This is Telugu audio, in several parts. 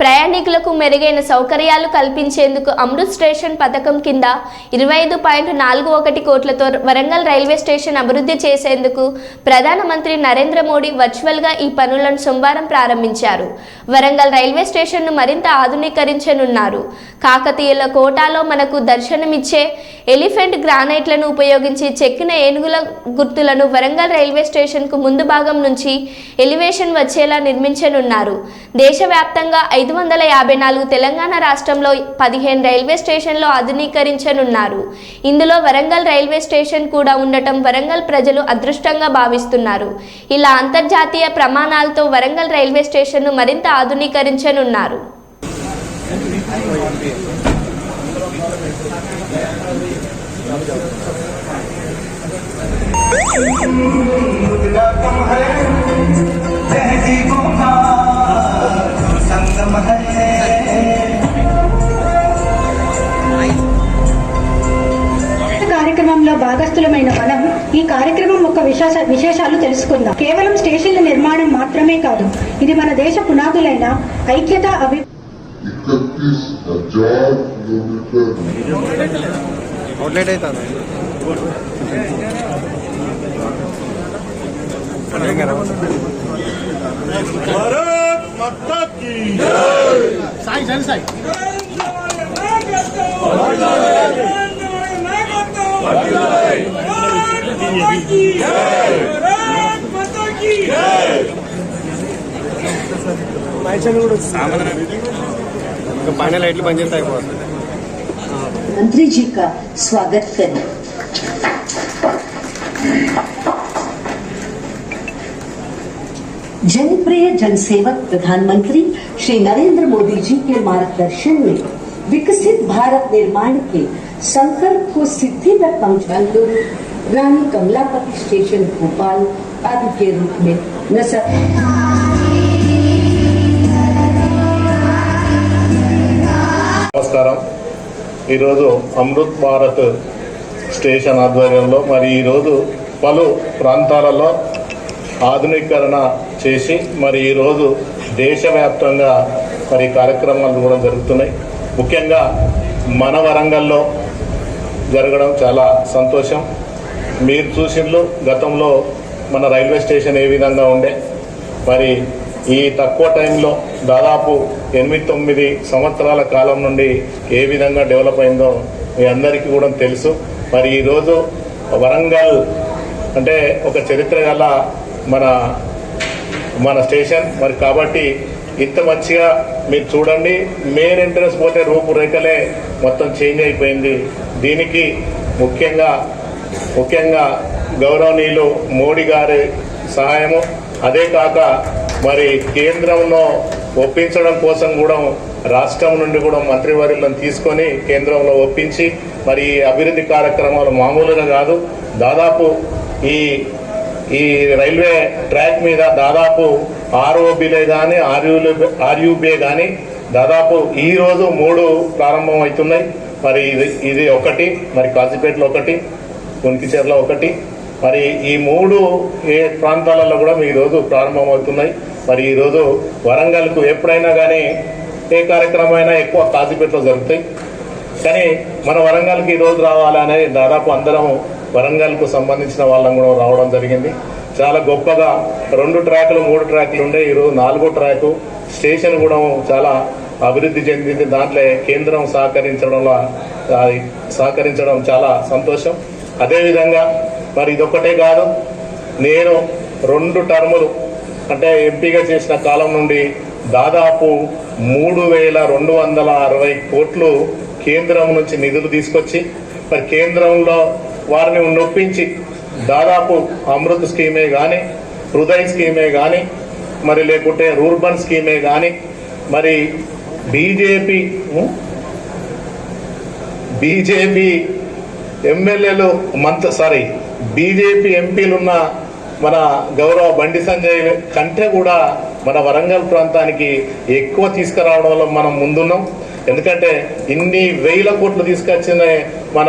ప్రయాణికులకు మెరుగైన సౌకర్యాలు కల్పించేందుకు అమృత్ స్టేషన్ పథకం కింద ఇరవై ఐదు పాయింట్ నాలుగు ఒకటి కోట్లతో వరంగల్ రైల్వే స్టేషన్ అభివృద్ధి చేసేందుకు ప్రధానమంత్రి నరేంద్ర మోడీ వర్చువల్గా ఈ పనులను సోమవారం ప్రారంభించారు. వరంగల్ రైల్వే స్టేషన్ను మరింత ఆధునీకరించనున్నారు. కాకతీయుల కోటాలో మనకు దర్శనమిచ్చే ఎలిఫెంట్ గ్రానైట్లను ఉపయోగించి చెక్కిన ఏనుగుల గుర్తులను వరంగల్ రైల్వే స్టేషన్కు ముందు భాగం నుంచి ఎలివేషన్ వచ్చేలా నిర్మించనున్నారు. దేశవ్యాప్తంగా ఐదు వందల యాభై నాలుగు తెలంగాణ రాష్ట్రంలో పదిహేను రైల్వే స్టేషన్లు ఆధునీకరించనున్నారు ఇందులో వరంగల్ రైల్వే స్టేషన్ కూడా ఉండటం వరంగల్ ప్రజలు అదృష్టంగా భావిస్తున్నారు ఇలా అంతర్జాతీయ ప్రమాణాలతో వరంగల్ రైల్వే స్టేషన్ను మరింత ఆధునీకరించనున్నారు गुजरातम है तहजीबों का భాగస్థులమైన మనం ఈ కార్యక్రమం యొక్క విశేష విశేషాలు తెలుసుకుందాం. కేవలం స్టేషన్ల నిర్మాణం మాత్రమే కాదు ఇది మన దేశ పునాదులైన ఐక్యత అభి సాయి పైన లైట్లు బంద్ చేస్తే అయిపోతుంది मंत्री जी का स्वागत करें जनप्रिय जनसेवक प्रधानमंत्री श्री नरेंद्र मोदी जी के मार्गदर्शन में विकसित भारत निर्माण के संकल्प को सिद्धि तक पहुंचाने रानी कमलापति स्टेशन भोपाल आदि के रूप में नजर నమస్కారం ఈరోజు అమృత్ భారత్ స్టేషన్ ఆధ్వర్యంలో మరి ఈరోజు పలు ప్రాంతాలలో ఆధునీకరణ చేసి మరి ఈరోజు దేశవ్యాప్తంగా మరి కార్యక్రమాలు కూడా జరుగుతున్నాయి ముఖ్యంగా మన వరంగల్లో జరగడం చాలా సంతోషం మీరు చూసిండ్రు గతంలో మన రైల్వే స్టేషన్ ఏ విధంగా ఉండే మరి ఈ తక్కువ టైంలో దాదాపు ఎనిమిది తొమ్మిది సంవత్సరాల కాలం నుండి ఏ విధంగా డెవలప్ అయిందో మీ అందరికీ కూడా తెలుసు. మరి ఈరోజు వరంగల్ అంటే ఒక చరిత్ర గల మన మన స్టేషన్. మరి కాబట్టి ఇంత మంచిగా మీరు చూడండి మెయిన్ ఎంట్రన్స్ పోతే రూపురేఖలే మొత్తం చేంజ్ అయిపోయింది. దీనికి ముఖ్యంగా ముఖ్యంగా గౌరవనీయులు మోడీ గారి సహాయము. అదే కాక మరి కేంద్రంలో ఒప్పించడం కోసం కూడా రాష్ట్రం నుండి కూడా మంత్రివర్యులను తీసుకొని కేంద్రంలో ఒప్పించి మరి ఈ అభివృద్ధి కార్యక్రమాలు మామూలుగా కాదు. దాదాపు ఈ ఈ రైల్వే ట్రాక్ మీద దాదాపు ఆర్ఓబిలే కానీ ఆర్యూలే ఆర్యూబే కానీ దాదాపు ఈరోజు మూడు ప్రారంభం అవుతున్నాయి మరి ఇది ఇది ఒకటి మరి కాజీపేటలో ఒకటి కొనికిచెర్ల ఒకటి. మరి ఈ మూడు ఏ ప్రాంతాలలో కూడా ఈ రోజు ప్రారంభమవుతున్నాయి. మరి ఈ రోజు వరంగల్కు ఎప్పుడైనా కానీ ఏ కార్యక్రమం అయినా ఎక్కువ కాజీపేటలో జరుగుతాయి. కానీ మన వరంగల్కి ఈ రోజు దాదాపు అందరం వరంగల్కు సంబంధించిన వాళ్ళం కూడా రావడం జరిగింది. చాలా గొప్పగా రెండు ట్రాకులు మూడు ట్రాకులు ఉండే ఈరోజు నాలుగో ట్రాకు స్టేషన్ కూడా చాలా అభివృద్ధి చెందింది. దాంట్లో కేంద్రం సహకరించడంలో సహకరించడం చాలా సంతోషం. అదేవిధంగా మరి ఇదొక్కటే కాదు నేను రెండు టర్ములు అంటే ఎంపీగా చేసిన కాలం నుండి దాదాపు మూడు వేల రెండు వందల అరవై కోట్లు కేంద్రం నుంచి నిధులు తీసుకొచ్చి మరి కేంద్రంలో వారిని నొప్పించి దాదాపు అమృత్ స్కీమే కానీ హృదయ స్కీమే కానీ మరి లేకుంటే రూర్బన్ స్కీమే కానీ మరి బీజేపీ బీజేపీ ఎమ్మెల్యేలు మంత్ సారీ బీజేపీ ఎంపీలున్న మన గౌరవ బండి సంజయ్ కంటే కూడా మన వరంగల్ ప్రాంతానికి ఎక్కువ తీసుకురావడంలో మనం ముందున్నాం. ఎందుకంటే ఇన్ని వేల కోట్లు తీసుకొచ్చిన మన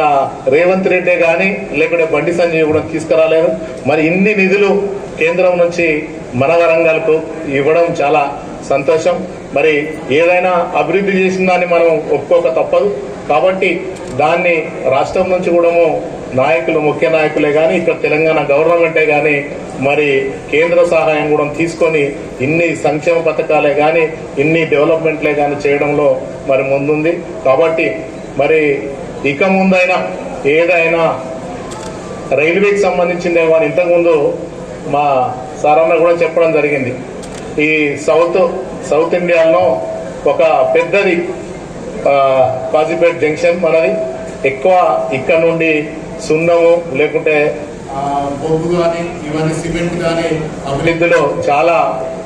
రేవంత్ రెడ్డి కానీ లేకుంటే బండి సంజయ్ కూడా తీసుకురాలేదు. మరి ఇన్ని నిధులు కేంద్రం నుంచి మన వరంగల్కు ఇవ్వడం చాలా సంతోషం. మరి ఏదైనా అభివృద్ధి చేసిన దాన్ని మనం ఒప్పుకోక తప్పదు. కాబట్టి దాన్ని రాష్ట్రం నుంచి కూడా నాయకులు ముఖ్య నాయకులే కానీ ఇక్కడ తెలంగాణ గవర్నమెంటే కానీ మరి కేంద్ర సహాయం కూడా తీసుకొని ఇన్ని సంక్షేమ పథకాలే కానీ ఇన్ని డెవలప్మెంట్లే కానీ చేయడంలో మరి ముందుంది. కాబట్టి మరి ఇక ముందైనా ఏదైనా రైల్వేకి సంబంధించిందే వాళ్ళు ఇంతకుముందు మా సారన్న కూడా చెప్పడం జరిగింది. ఈ సౌత్ సౌత్ ఇండియాలో ఒక పెద్దది కాజీపేట్ జంక్షన్ మనది. ఎక్కువ ఇక్కడ నుండి సున్నము లేకుంటే బొగ్గు కానీ ఇవన్నీ సిమెంట్ కానీ అభివృద్ధిలో చాలా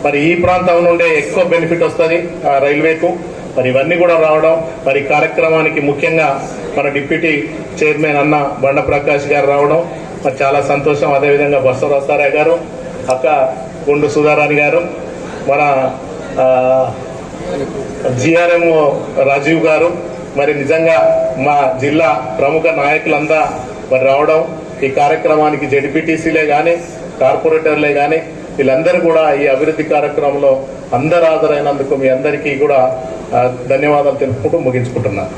మరి ఈ ప్రాంతం నుండే ఎక్కువ బెనిఫిట్ వస్తుంది ఆ, రైల్వేకు. మరి ఇవన్నీ కూడా రావడం మరి కార్యక్రమానికి ముఖ్యంగా మన డిప్యూటీ చైర్మన్ అన్న బండ ప్రకాష్ గారు రావడం మరి చాలా సంతోషం. అదేవిధంగా బస్సు సారాయ్ గారు అక్క గుండు సుధారాణి గారు మన జిఆర్ఎంఓ రాజీవ్ గారు మరి నిజంగా మా జిల్లా ప్రముఖ నాయకులంతా మరి రావడం ఈ కార్యక్రమానికి జడ్పీటీసీలే కానీ కార్పొరేటర్లే కానీ వీళ్ళందరూ కూడా ఈ అభివృద్ధి కార్యక్రమంలో అందరు హాజరైనందుకు మీ అందరికీ కూడా ధన్యవాదాలు తెలుపుకుంటూ ముగించుకుంటున్నాను.